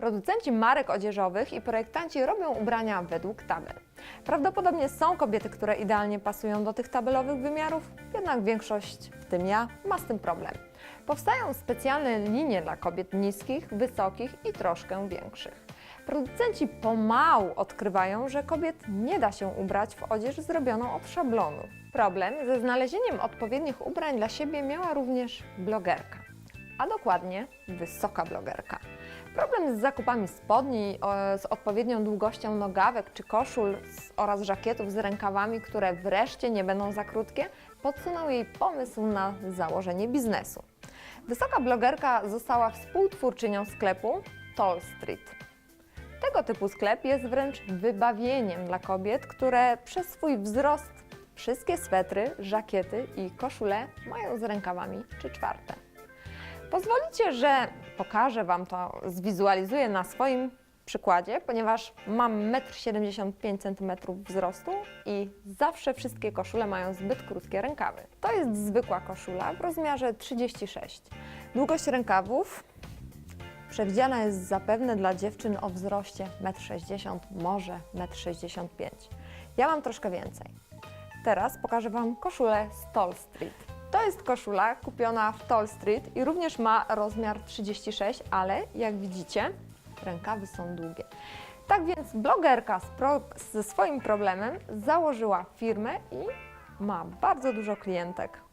Producenci marek odzieżowych i projektanci robią ubrania według tabel. Prawdopodobnie są kobiety, które idealnie pasują do tych tabelowych wymiarów, jednak większość, w tym ja, ma z tym problem. Powstają specjalne linie dla kobiet niskich, wysokich i troszkę większych. Producenci pomału odkrywają, że kobiet nie da się ubrać w odzież zrobioną od szablonu. Problem ze znalezieniem odpowiednich ubrań dla siebie miała również blogerka, a dokładnie wysoka blogerka. Problem z zakupami spodni z odpowiednią długością nogawek czy koszul oraz żakietów z rękawami, które wreszcie nie będą za krótkie, podsunął jej pomysł na założenie biznesu. Wysoka blogerka została współtwórczynią sklepu Tall Street. Tego typu sklep jest wręcz wybawieniem dla kobiet, które przez swój wzrost wszystkie swetry, żakiety i koszule mają z rękawami czy czwarte. Pozwolicie, że pokażę Wam to, zwizualizuję na swoim przykładzie, ponieważ mam 1,75 cm wzrostu i zawsze wszystkie koszule mają zbyt krótkie rękawy. To jest zwykła koszula w rozmiarze 36. Długość rękawów przewidziana jest zapewne dla dziewczyn o wzroście 1,60 m, może 1,65 m. Ja mam troszkę więcej. Teraz pokażę Wam koszulę z Tall Street. To jest koszula kupiona w Tall Street i również ma rozmiar 36, ale jak widzicie, rękawy są długie. Tak więc blogerka ze swoim problemem założyła firmę i ma bardzo dużo klientek.